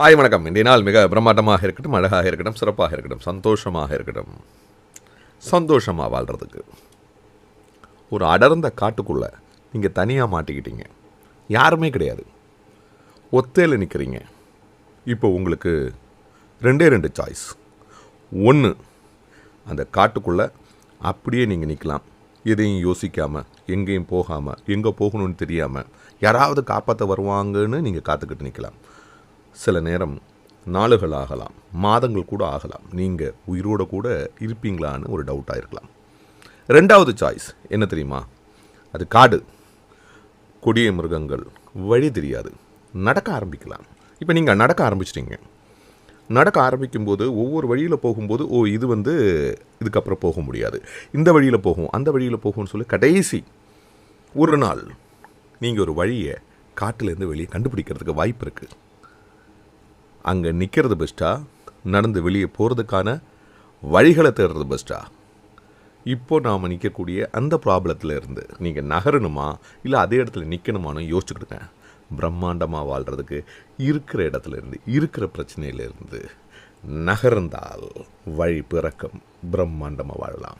Hi வணக்கம். இன்றைய நாள் மிக பிரம்மாண்டமாக இருக்கட்டும் அழகாக இருக்கட்டும் சிறப்பாக இருக்கட்டும் சந்தோஷமாக இருக்கட்டும். சந்தோஷமாக வாழ்கிறதுக்கு ஒரு அடர்ந்த காட்டுக்குள்ளே நீங்கள் தனியாக மாட்டிக்கிட்டீங்க. யாருமே கிடையாது. ஒத்தையில் நிற்கிறீங்க இப்போ உங்களுக்கு ரெண்டே ரெண்டு சாய்ஸ் ஒன்று அந்த காட்டுக்குள்ளே அப்படியே நீங்கள் நிற்கலாம் எதையும் யோசிக்காமல் எங்கேயும் போகாமல் எங்கே போகணும்னு தெரியாமல் யாராவது காப்பாற்ற வருவாங்கன்னு நீங்கள் காத்துக்கிட்டு நிற்கலாம் சில நேரம் நாளுகள் ஆகலாம் மாதங்கள் கூட ஆகலாம். நீங்கள் உயிரோட கூட இருப்பீங்களான்னு ஒரு டவுட்டாக இருக்கலாம் ரெண்டாவது சாய்ஸ் என்ன தெரியுமா? அது காடு. கொடிய மிருகங்கள் வழி தெரியாது. நடக்க ஆரம்பிக்கலாம். இப்போ நீங்கள் நடக்க ஆரம்பிச்சிட்டிங்க. நடக்க ஆரம்பிக்கும்போது ஒவ்வொரு வழியில் போகும்போது ஓ இது வந்து இதுக்கப்புறம் போக முடியாது. இந்த வழியில் போகும் அந்த வழியில் போகும்னு சொல்லி கடைசி ஒரு நாள் நீங்கள் ஒரு வழியை காட்டிலேருந்து வெளியே கண்டுபிடிக்கிறதுக்கு வாய்ப்பு இருக்குது அங்கே நிற்கிறது பெஸ்ட்டா நடந்து வெளியே போகிறதுக்கான வழிகளை தேடுறது பெஸ்ட்டா இப்போ நாம் நிற்கக்கூடிய அந்த ப்ராப்ளத்தில் இருந்து நீங்கள் நகரணுமா? இல்லை அதே இடத்துல நிற்கணுமான்னு யோசிச்சுக்கிடுங்க. பிரம்மாண்டமாக வாழ்கிறதுக்கு இருக்கிற இடத்துல இருந்து இருக்கிற பிரச்சனையிலிருந்து நகர்ந்தால் வழி பிறக்கும். பிரம்மாண்டமாக வாழலாம்.